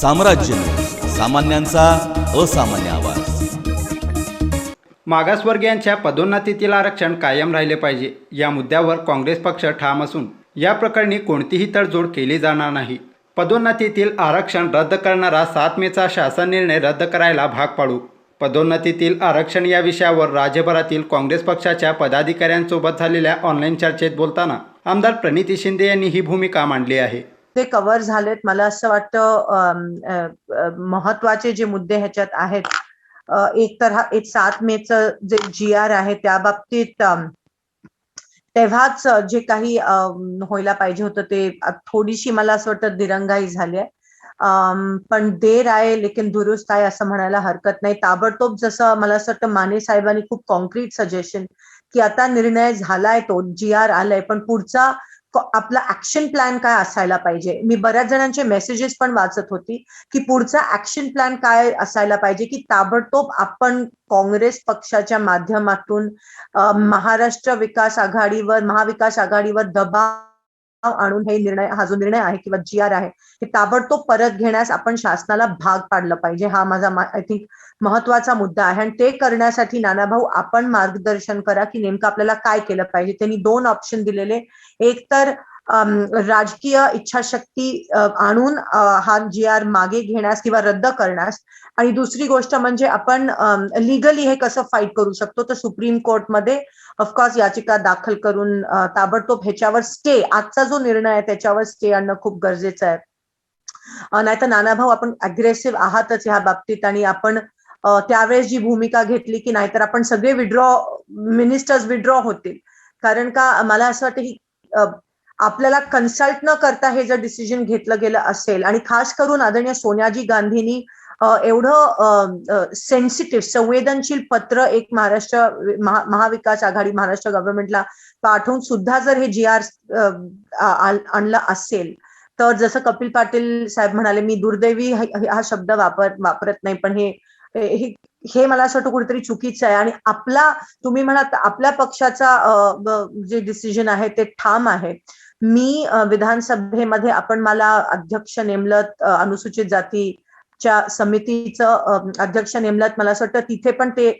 साम्राज्य सामान्यांचा असामान्य आवाज. मागासवर्गीयांच्या पदोन्नतीतील आरक्षण कायम राहिले पाहिजे. या मुद्द्यावर काँग्रेस पक्ष ठाम असून या प्रकरणी कोणतीही तडजोड केली जाणार नाही. पदोन्नतीतील आरक्षण रद्द करणारा सात मेचा शासन निर्णय रद्द करायला भाग पाडू. पदोन्नतीतील आरक्षण या विषयावर राज्यभरातील काँग्रेस पक्षाच्या पदाधिकाऱ्यांसोबत झालेल्या ऑनलाईन चर्चेत बोलताना आमदार प्रणिती शिंदे यांनी ही भूमिका मांडली आहे. ते कव्हर झालेत. मला असं वाटतं अ, महत्त्वाचे जे मुद्दे ह्याच्यात आहेत एक तर हा एक सात मेचं जे जी आर आहे त्या बाबतीत तेव्हाच जे काही व्हायला पाहिजे होतं ते थोडीशी मला असं वाटतं दिरंगाई झाली आहे. पण देर आहे लेकिन दुरुस्त आहे असं म्हणायला हरकत नाही. ताबडतोब जसं मला असं वाटतं माने साहेबांनी खूप कॉन्क्रीट सजेशन की आता निर्णय झालाय तो जी आर आलाय पण पुढचा आपला ऍक्शन प्लॅन काय असायला पाहिजे? मी बऱ्याच जणांचे मेसेजेस पण वाचत होती की पुढचा ऍक्शन प्लॅन काय असायला पाहिजे? की ताबडतोब आपण काँग्रेस पक्षाच्या माध्यमातून महाराष्ट्र विकास आघाडीवर महाविकास आघाडीवर दबाव आणून हे निर्णय हा जो निर्णय आहे किंवा जी आर आहे हे ताबडतोब परत घेण्यास आपण शासनाला भाग पाडलं पाहिजे. हा माझा आय थिंक महत्त्वाचा मुद्दा आहे. आणि ते करण्यासाठी नानाभाऊ आपण मार्गदर्शन करा की नेमकं आपल्याला काय केलं पाहिजे. त्यांनी दोन ऑप्शन दिलेले. एक तर राजकीय इच्छाशक्ती आणून हा जी आर मागे घेण्यास किंवा रद्द करण्यास. आणि दुसरी गोष्ट म्हणजे आपण लिगली हे कसं फाईट करू शकतो? तर सुप्रीम कोर्टमध्ये ऑफकोर्स याचिका दाखल करून ताबडतोब ह्याच्यावर स्टे आजचा जो निर्णय आहे त्याच्यावर स्टे आणणं खूप गरजेचं आहे. नाहीतर नाना भाऊ आपण अग्रेसिव्ह आहातच ह्या बाबतीत आणि आपण त्यावेळेस जी भूमिका घेतली की नाहीतर आपण सगळे विड्रॉ मिनिस्टर्स विड्रॉ होतील. कारण का मला असं वाटतं की आपल्याला कन्सल्ट न करता हे जर डिसिजन घेतलं गेलं असेल आणि खास करून आदरणीय सोनियाजी गांधींनी एवढं सेन्सिटिव्ह संवेदनशील पत्र एक महाराष्ट्र महाविकास आघाडी महाराष्ट्र गव्हर्नमेंटला पाठवून सुद्धा जर हे जी आर आणलं असेल तर जसं कपिल पाटील साहेब म्हणाले मी दुर्दैवी हा शब्द वापर वापरत नाही पण हे हे हे मला असं वाटतं कुठेतरी चुकीचं आहे आणि आपला तुम्ही म्हणा आपल्या पक्षाचा जे डिसिजन आहे ते ठाम आहे. मी विधानसभेमध्ये आपण मला अध्यक्ष नेमलत अनुसूचित जातीच्या समितीचं अध्यक्ष नेमलत मला असं वाटतं तिथे पण ते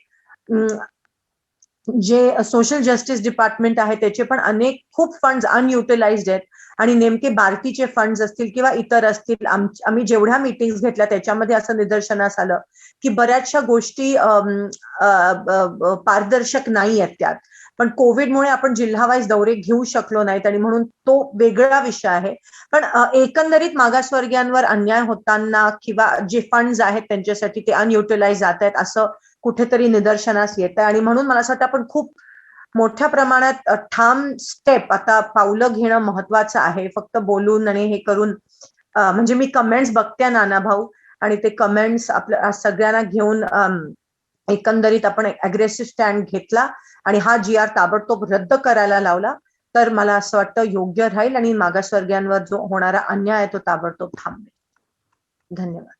जे सोशल जस्टिस डिपार्टमेंट आहे त्याचे पण अनेक खूप फंड अनयुटिलाइज्ड आहेत. आणि नेमके बार्टीचे फंड असतील किंवा इतर असतील आम्ही जेवढ्या मिटिंग घेतल्या त्याच्यामध्ये असं निदर्शनास आलं की बऱ्याचशा गोष्टी अ, पारदर्शक नाही आहेत त्यात. पण कोविडमुळे आपण जिल्हावाईज दौरे घेऊ शकलो नाहीत आणि म्हणून तो वेगळा विषय आहे. पण एकंदरीत मागासवर्गीयांवर अन्याय होताना किंवा जे फंड्स आहेत त्यांच्यासाठी ते अनयुटिलाइज जात आहेत असं कुठेतरी निदर्शनास येत आहे. आणि म्हणून मला असं वाटतं आपण खूप मोठ्या प्रमाणात ठाम स्टेप आता पावलं घेणं महत्वाचं आहे. फक्त बोलून आणि हे करून म्हणजे मी कमेंट्स बघते नाना भाऊ आणि ते कमेंट्स आपल्या सगळ्यांना घेऊन एकंदरीत आपण अग्रेसिव्ह स्टँड घेतला आणि हा जी आर ताबडतोब रद्द करायला लावला तर मला असं वाटतं योग्य राहील आणि मागासवर्गीयांवर जो होणारा अन्याय आहे तो ताबडतोब थांबेल. धन्यवाद.